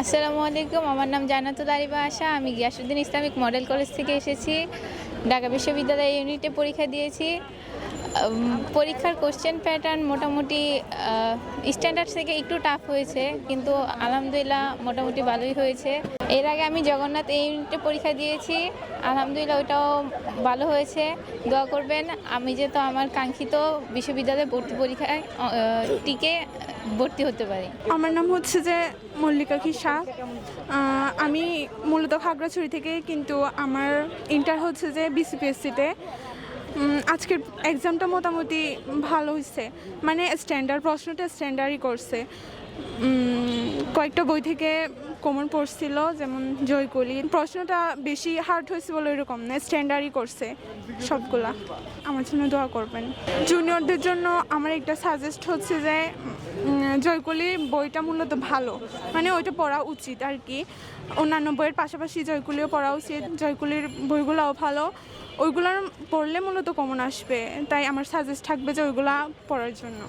আসসালামু আলাইকুম, আমার নাম জান্নাতুল আরিবা আশা। আমি গিয়াসুদ্দিন ইসলামিক মডেল কলেজ থেকে এসেছি। ঢাকা বিশ্ববিদ্যালয় ইউনিটে পরীক্ষা দিয়েছি। পরীক্ষার কোশ্চেন প্যাটার্ন মোটামুটি স্ট্যান্ডার্ড থেকে একটু টাফ হয়েছে, কিন্তু আলহামদুলিল্লাহ মোটামুটি ভালোই হয়েছে। এর আগে আমি জগন্নাথ এই ইউনিটে পরীক্ষা দিয়েছি। আলহামদুলিল্লাহ ওইটাও ভালো হয়েছে। দোয়া করবেন, আমি যে তো আমার কাঙ্ক্ষিত বিশ্ববিদ্যালয়ে ভর্তি পরীক্ষায় টিকে ভর্তি হতে পারি। আমার নাম হচ্ছে যে মল্লিকা খিসা আমি মূলত খাগড়াছড়ি থেকে কিন্তু আমার ইন্টার হচ্ছে যে বিসিপিএসসিতে আজকের এক্সামটা মোটামুটি ভালো হয়েছে মানে স্ট্যান্ডার্ড প্রশ্নটা স্ট্যান্ডার্ডই করছে। কয়েকটা বই থেকে কমন পড়ছিল, যেমন জয়কলি। প্রশ্নটা বেশি হার্ড হয়েছে বলে এরকম না স্ট্যান্ডার্ডই করছে সবগুলা। আমার জন্য দোয়া করবেন। জুনিয়রদের জন্য আমার একটা সাজেস্ট হচ্ছে যে জয় করলে বইটা মূলত ভালো। মানে ওইটা পড়া উচিত আর কি অন্যান্য বইয়ের পাশাপাশি জয়কুলিও পড়া উচিত জয়কুলির বইগুলোও ভালো। ওইগুলো পড়লে মূলত কমন আসবে। তাই আমার সাজেস্ট থাকবে যে ওইগুলা পড়ার জন্য।